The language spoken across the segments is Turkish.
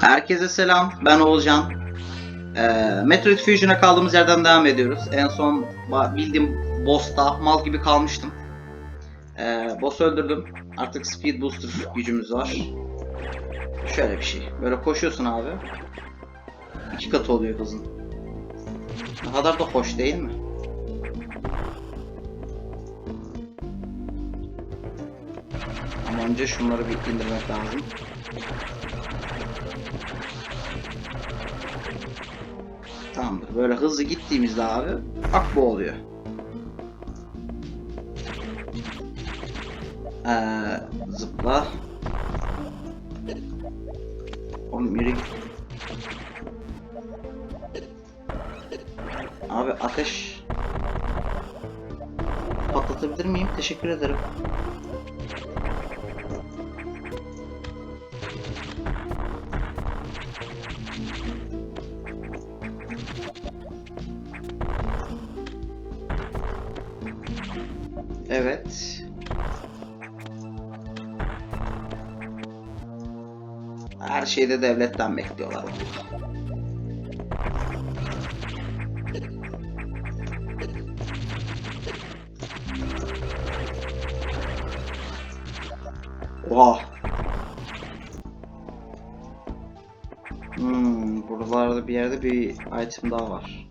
Herkese selam. Ben Oğulcan. Ee, Metroid Fusion'a kaldığımız yerden devam ediyoruz. En son bildiğim boss'ta mal gibi kalmıştım. Ee, boss öldürdüm. Artık speed booster gücümüz var. Şöyle bir şey. Böyle koşuyorsun abi. İki katı oluyor hızın. Ne kadar da hoş değil mi? Ama önce şunları bir indirmek lazım. Tamamdır. Böyle hızlı gittiğimizde abi bak bu oluyor. Ee, zıpla. Oğlum yürü. Abi ateş patlatabilir miyim? Teşekkür ederim. Her şeyde devletten bekliyorlar. Oha. Hmm, buralarda bir yerde bir item daha var.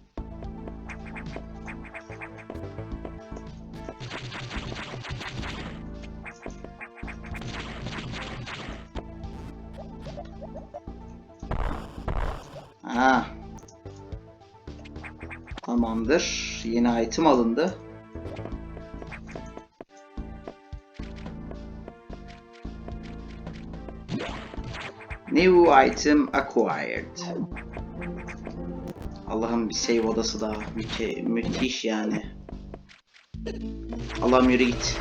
Tamamdır. Yeni item alındı. New item acquired. Allah'ım bir save odası daha. Müke müthiş yani. Allah'ım yürü git.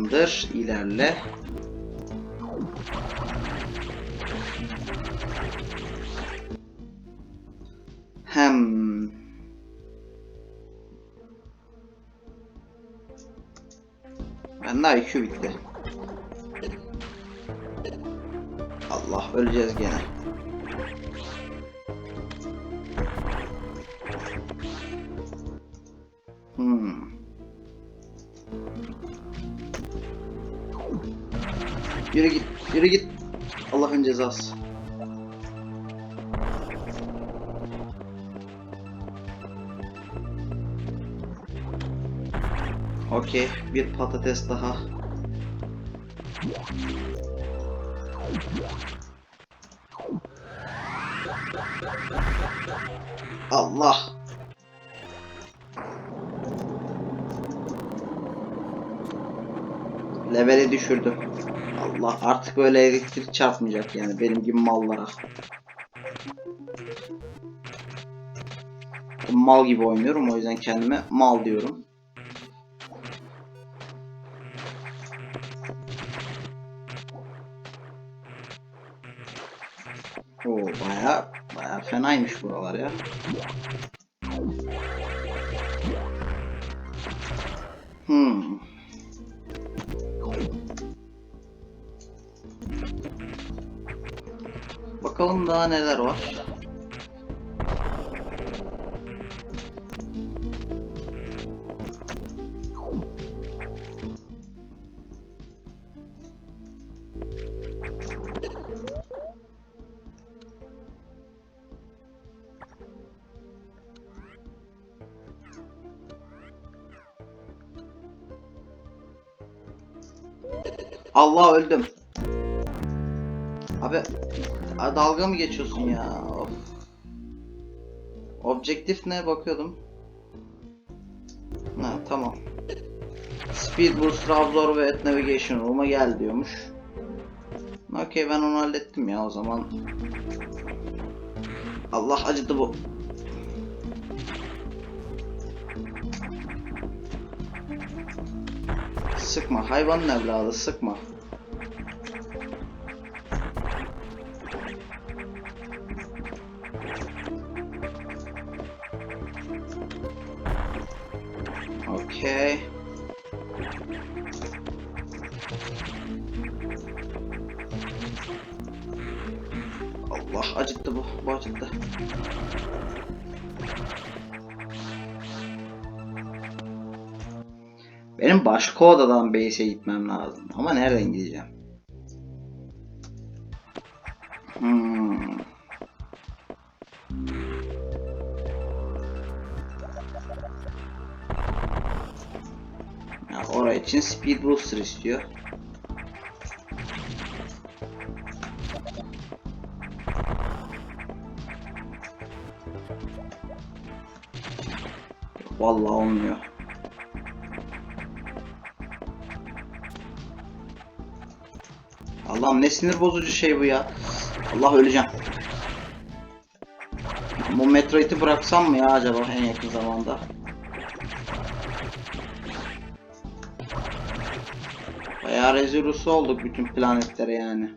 Tamamdır. ilerle. Hem Ben de IQ bitti. Allah öleceğiz gene. Yürü git, yürü git. Allah'ın cezası. Okey, bir patates daha. Allah. Leveli düşürdü. Allah artık böyle elektrik çarpmayacak yani benim gibi mallara. Mal gibi oynuyorum o yüzden kendime mal diyorum. Oo baya baya fenaymış buralar ya. Bakalım daha neler var. Allah öldüm. Abi dalga mı geçiyorsun ya? Of. Objektif ne bakıyordum. Ha tamam. Speed Boost, Trabzor ve Navigation Room'a gel diyormuş. Okey ben onu hallettim ya o zaman. Allah acıdı bu. Sıkma hayvanın evladı sıkma. Okay. Allah acıttı bu. Bu acıttı. Benim başka odadan base'e gitmem lazım. Ama nereden gideceğim? Oraya için Speed Booster istiyor. Vallahi olmuyor. Allah'ım ne sinir bozucu şey bu ya. Allah öleceğim. Bu Metroid'i bıraksam mı ya acaba en yakın zamanda? Bayağı rezil olduk bütün planetlere yani.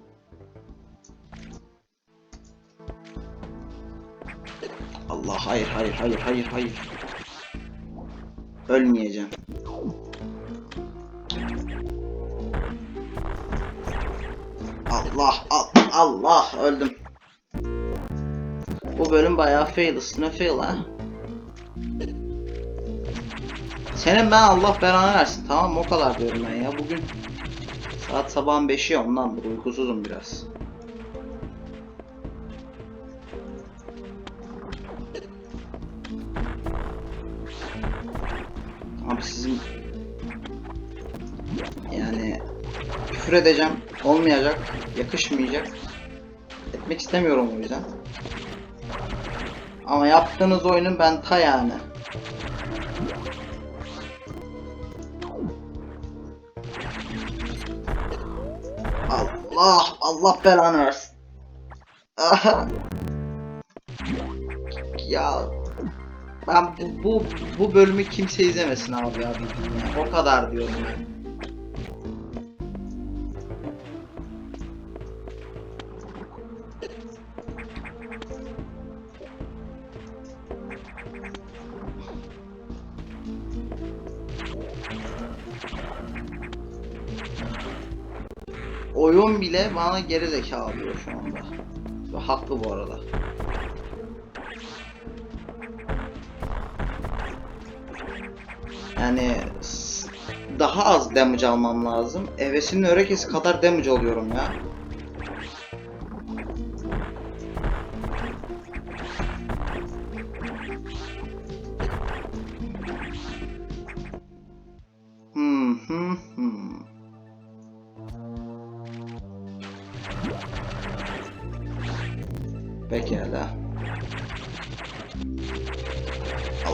Allah hayır hayır hayır hayır hayır. Ölmeyeceğim. Allah Allah Allah öldüm. Bu bölüm bayağı fail üstüne fail ha. Senin ben Allah belanı versin tamam? O kadar diyorum ben ya. Bugün saat sabahın 5'i ya ondandır uykusuzum biraz. Abi sizin yani küfür edeceğim. Olmayacak. Yakışmayacak. Etmek istemiyorum o yüzden. Ama yaptığınız oyunun ben ta yani. Allah Allah belanı versin. Ya ben bu, bu bu bölümü kimse izlemesin abi ya. O kadar diyorum ben. Bile bana geri zekalı diyor şu anda. Ve haklı bu arada. Yani daha az damage almam lazım. Evesinin örekesi kadar damage alıyorum ya.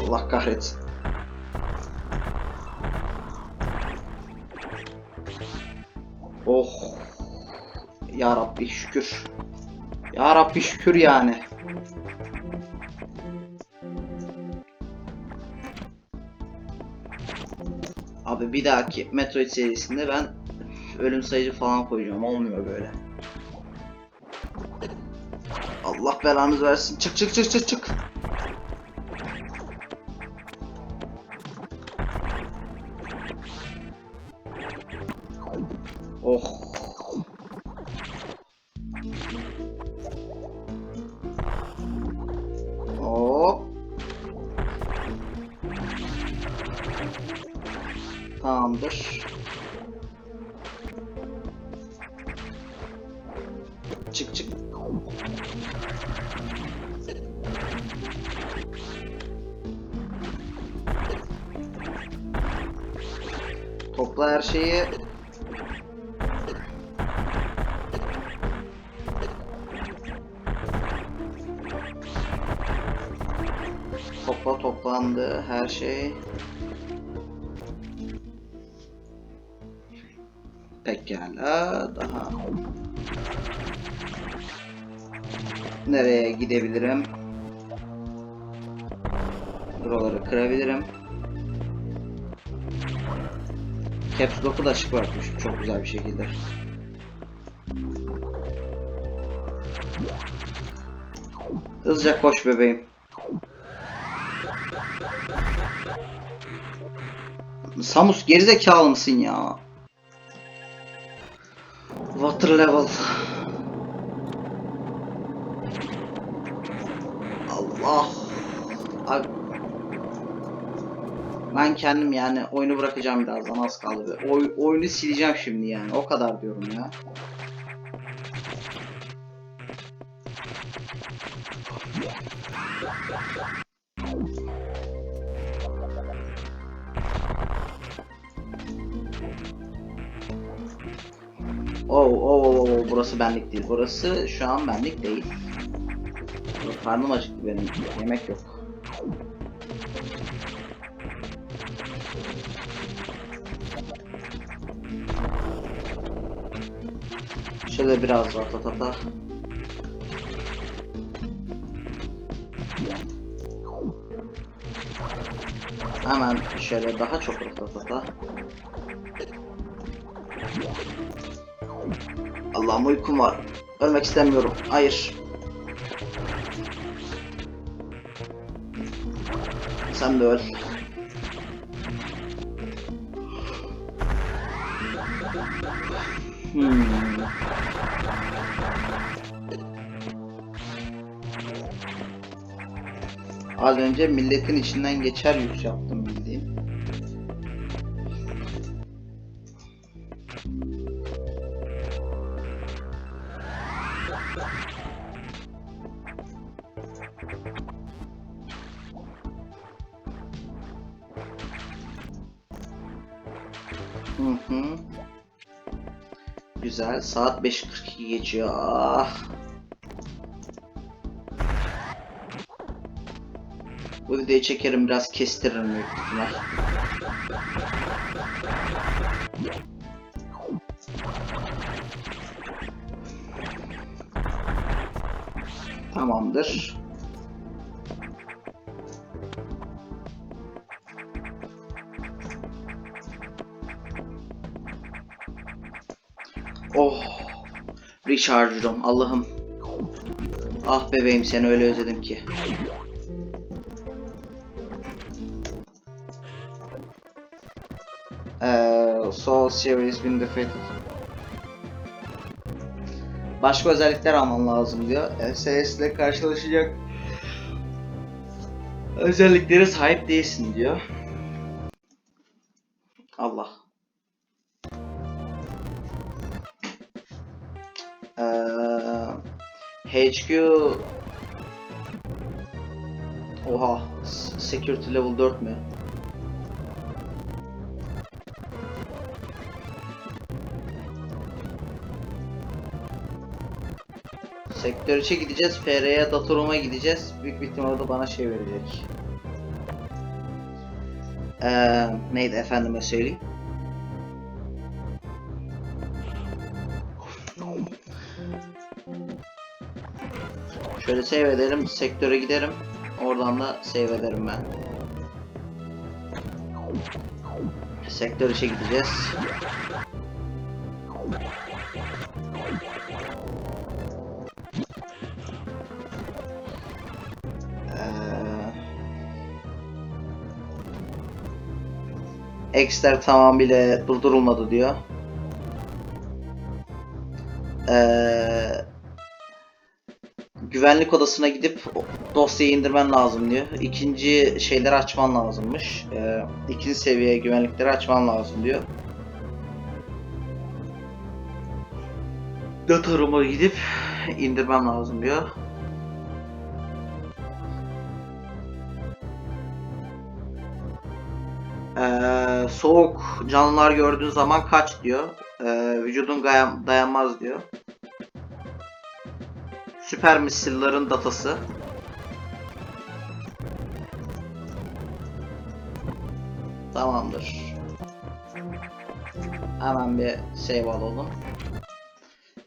Allah kahretsin. Oh. Ya Rabbi şükür. Ya Rabbi şükür yani. Abi bir dahaki Metroid serisinde ben ölüm sayıcı falan koyacağım. Olmuyor böyle. Allah belanızı versin. Çık çık çık çık çık. Topla her şeyi. Topla toplandı her şey. Pekala daha nereye gidebilirim? Buraları kırabilirim. Caps Lock'u da açık bırakmışım çok güzel bir şekilde. Hızlıca koş bebeğim. Samus gerizekalı mısın ya? Water level. Allah. Abi. Ben kendim yani oyunu bırakacağım birazdan az kaldı. Oy, oyunu sileceğim şimdi yani o kadar diyorum ya. Oo, oo, oo, oo, burası benlik değil. Burası şu an benlik değil. Karnım acıktı benim. Yemek yok. Şöyle biraz ratatata. Hemen şöyle daha çok ratatata. Allah'ım uykum var. Ölmek istemiyorum. Hayır. Sen de öl. Hmm. Az önce milletin içinden geçer yük yaptım bildiğin. Güzel. Saat 5.42 geçiyor. Ah. Bu videoyu çekerim biraz kestiririm büyük ihtimal. Tamamdır. Oh. Recharge'ım Allah'ım. Ah bebeğim seni öyle özledim ki. Eee Soul Series been defeated. Başka özellikler alman lazım diyor. SS'le ile karşılaşacak özelliklere sahip değilsin diyor. HQ Oha Security level 4 mü? Sektör 3'e gideceğiz. FR'ye Datorum'a gideceğiz. Büyük bir ihtimalle bana şey verecek. Ee, neydi efendime söyleyeyim. Şöyle save ederim. Sektöre giderim. Oradan da save ederim ben. Sektör 3'e gideceğiz. Ee, X'ler tamamıyla durdurulmadı diyor. Ee, güvenlik odasına gidip dosyayı indirmen lazım diyor. İkinci şeyleri açman lazımmış. Ee, ikinci seviye güvenlikleri açman lazım diyor. Data room'a gidip indirmem lazım diyor. Ee, soğuk canlılar gördüğün zaman kaç diyor. Ee, vücudun dayan- dayanmaz diyor. Süper misillerin datası. Tamamdır. Hemen bir save alalım.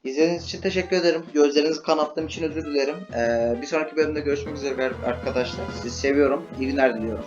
İzlediğiniz için teşekkür ederim. Gözlerinizi kanattığım için özür dilerim. Ee, bir sonraki bölümde görüşmek üzere arkadaşlar. Sizi seviyorum. İyi günler diliyorum.